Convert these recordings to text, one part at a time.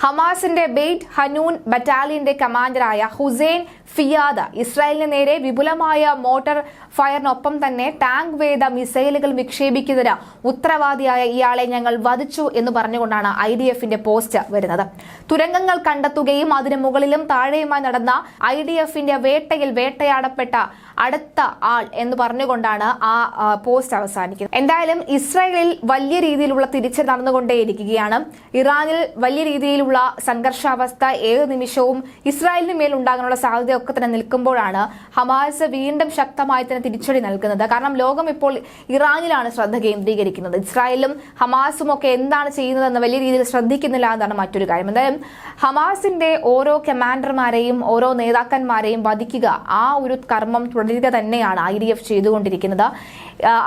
ഹമാസിന്റെ Beit Hanoun ബറ്റാലിയന്റെ കമാൻഡറായ ഹുസൈൻ ഫിയാദ ഇസ്രായേലിന് നേരെ വിപുലമായ മോട്ടോർ ഫയറിനൊപ്പം തന്നെ ടാങ്ക് വേദ മിസൈലുകൾ വിക്ഷേപിക്കുന്നതിന് ഉത്തരവാദിയായ ഇയാളെ ഞങ്ങൾ വധിച്ചു എന്ന് പറഞ്ഞുകൊണ്ടാണ് ഐ ഡി എഫിന്റെ പോസ്റ്റ് വരുന്നത്. തുരങ്കങ്ങൾ കണ്ടെത്തുകയും അതിനു മുകളിലും താഴെയുമായി നടന്ന ഐ ഡി എഫിന്റെ വേട്ടയിൽ വേട്ടയാടപ്പെട്ട അടുത്ത ആൾ എന്ന് പറഞ്ഞുകൊണ്ടാണ് ആ പോസ്റ്റ് അവസാനിക്കുന്നത്. എന്തായാലും ഇസ്രായേലിൽ വലിയ രീതിയിലുള്ള തിരിച്ചു നടന്നുകൊണ്ടേയിരിക്കുകയാണ്. ഇറാനിൽ വലിയ രീതിയിലുള്ള സംഘർഷാവസ്ഥ ഏത് നിമിഷവും ഇസ്രായേലിന് മേൽ ഉണ്ടാകാനുള്ള സാധ്യതയൊക്കെ തന്നെ നിൽക്കുമ്പോഴാണ് ഹമാസ് വീണ്ടും ശക്തമായി തന്നെ തിരിച്ചടി നൽകുന്നത്. കാരണം ലോകം ഇപ്പോൾ ഇറാനിലാണ് ശ്രദ്ധ കേന്ദ്രീകരിക്കുന്നത്. ഇസ്രായേലും ഹമാസും ഒക്കെ എന്താണ് ചെയ്യുന്നതെന്ന് വലിയ രീതിയിൽ ശ്രദ്ധിക്കുന്നില്ല എന്നാണ് മറ്റൊരു കാര്യം. എന്തായാലും ഹമാസിന്റെ ഓരോ കമാൻഡർമാരെയും ഓരോ നേതാക്കന്മാരെയും വധിക്കുക ആ ഒരു കർമ്മം തുടരുക തന്നെയാണ് ഐ ഡി എഫ് ചെയ്തുകൊണ്ടിരിക്കുന്നത്.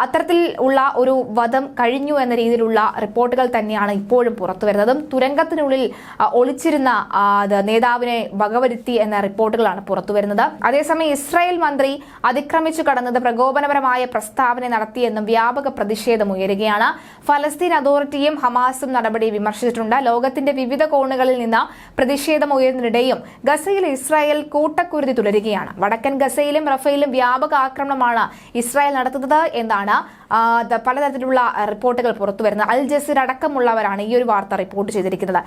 അത്തരത്തിൽ ഉള്ള ഒരു വധം കഴിഞ്ഞു എന്ന രീതിയിലുള്ള റിപ്പോർട്ടുകൾ തന്നെയാണ് ഇപ്പോഴും പുറത്തു വരുന്നതും തുരങ്കത്തിനുള്ളിൽ ഒളിച്ചിരുന്ന നേതാവിനെ വകവരുത്തി എന്ന റിപ്പോർട്ടുകളാണ് പുറത്തുവരുന്നത്. അതേസമയം ഇസ്രായേൽ മന്ത്രി അതിക്രമിച്ചു കടന്നത് പ്രകോപനപരമായ പ്രസ്താവന നടത്തിയെന്നും വ്യാപക പ്രതിഷേധം ഉയരുകയാണ്. ഫലസ്തീൻ അതോറിറ്റിയും ഹമാസും നടപടി വിമർശിച്ചിട്ടുണ്ട്. ലോകത്തിന്റെ വിവിധ കോണുകളിൽ നിന്ന് പ്രതിഷേധം ഉയരുന്നതിനിടെയും ഗസയിൽ ഇസ്രായേൽ കൂട്ടക്കുരുതി തുടരുകയാണ്. വടക്കൻ ഗസയിലും റഫയിലും വ്യാപക ആക്രമണമാണ് ഇസ്രായേൽ നടത്തുന്നത് എന്നാണ് പലതരത്തിലുള്ള റിപ്പോർട്ടുകൾ പുറത്തുവരുന്നത്. അൽ ജസീർ അടക്കമുള്ളവരാണ് ഈ ഒരു വാർത്ത റിപ്പോർട്ട് ചെയ്തിരിക്കുന്നത്.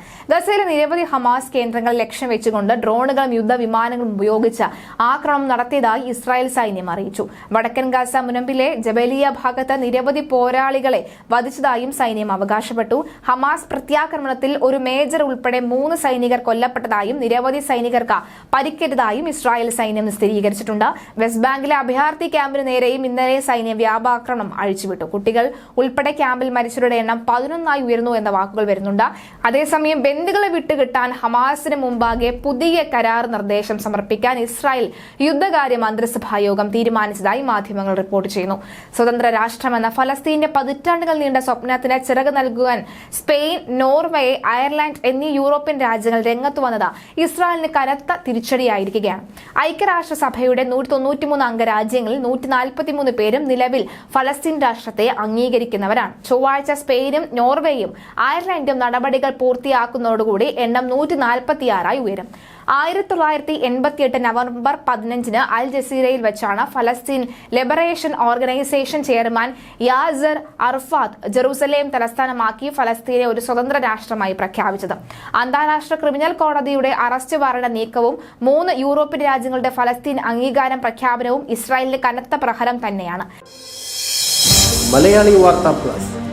ഗസയിലെ നിരവധി ഹമാസ് കേന്ദ്രങ്ങൾ ലക്ഷ്യം വെച്ചുകൊണ്ട് ഡ്രോണുകളും യുദ്ധവിമാനങ്ങളും ഉപയോഗിച്ച് ആക്രമണം നടത്തിയതായി ഇസ്രായേൽ സൈന്യം അറിയിച്ചു. വടക്കൻ ഗാസ മുനമ്പിലെ ജബലിയ ഭാഗത്ത് നിരവധി പോരാളികളെ വധിച്ചതായും സൈന്യം അവകാശപ്പെട്ടു. ഹമാസ് പ്രത്യാക്രമണത്തിൽ ഒരു മേജർ ഉൾപ്പെടെ മൂന്ന് സൈനികർ കൊല്ലപ്പെട്ടതായും നിരവധി സൈനികർക്ക് പരിക്കേറ്റതായും ഇസ്രായേൽ സൈന്യം സ്ഥിരീകരിച്ചിട്ടുണ്ട്. വെസ്റ്റ് ബാങ്കിലെ അഭയാർത്ഥി ക്യാമ്പിന് നേരെയും ഇന്നലെ സൈന്യം വ്യാപാക്രമണം അഴിച്ചുവിട്ടു. കുട്ടികൾ ഉൾപ്പെടെ ക്യാമ്പിൽ മരിച്ചവരുടെ എണ്ണം പതിനൊന്നായി ഉയർന്നു എന്ന വാക്കുകൾ വരുന്നുണ്ട്. അതേസമയം ബന്ദികളെ വിട്ടുകിട്ടാൻ ഹമാസിന് മുമ്പാകെ പുതിയ കരാർ നിർദ്ദേശം സമർപ്പിക്കാൻ ഇസ്രായേൽ യുദ്ധകാര്യ മന്ത്രിസഭാ യോഗം തീരുമാനിച്ചതായി മാധ്യമങ്ങൾ റിപ്പോർട്ട് ചെയ്യുന്നു. സ്വതന്ത്ര രാഷ്ട്രമെന്ന ഫലസ്തീന്റെ പതിറ്റാണ്ടുകൾ നീണ്ട സ്വപ്നത്തിന് ചിറക് നൽകുവാൻ സ്പെയിൻ നോർവേ അയർലൻഡ് എന്നീ യൂറോപ്യൻ രാജ്യങ്ങൾ രംഗത്ത് വന്നത് ഇസ്രായേലിന് കനത്ത തിരിച്ചടിയായിരിക്കുകയാണ്. ഐക്യരാഷ്ട്രസഭയുടെ നൂറ്റി തൊണ്ണൂറ്റിമൂന്ന് അംഗരാജ്യങ്ങളിൽ നൂറ്റി നാൽപ്പത്തിമൂന്ന് പേരും നിലവിൽ ഫലസ്തീൻ രാഷ്ട്രത്തെ അംഗീകരിക്കുന്നവരാണ്. ചൊവ്വാഴ്ച സ്പെയിനും നോർവേയും അയർലൻഡും നടപടികൾ പൂർത്തിയാക്കുന്നതോടുകൂടി എണ്ണം നൂറ്റി നാൽപ്പത്തിയാറായി ഉയരും. ആയിരത്തി തൊള്ളായിരത്തി എൺപത്തിയെട്ട് നവംബർ പതിനഞ്ചിന് അൽ ജസീറയിൽ വെച്ചാണ് ഫലസ്തീൻ liberation organisation chairman Yasser Arafat Jerusalem തലസ്ഥാനമാക്കി ഫലസ്തീനെ ഒരു സ്വതന്ത്ര രാഷ്ട്രമായി പ്രഖ്യാപിച്ചത്. അന്താരാഷ്ട്ര ക്രിമിനൽ കോടതിയുടെ അറസ്റ്റ് വാറണ്ട് നീക്കവും മൂന്ന് യൂറോപ്യൻ രാജ്യങ്ങളുടെ ഫലസ്തീൻ അംഗീകാരം പ്രഖ്യാപനവും ഇസ്രായേലിന് കനത്ത പ്രഹരം തന്നെയാണ്. മലയാളി വാർത്താ plus.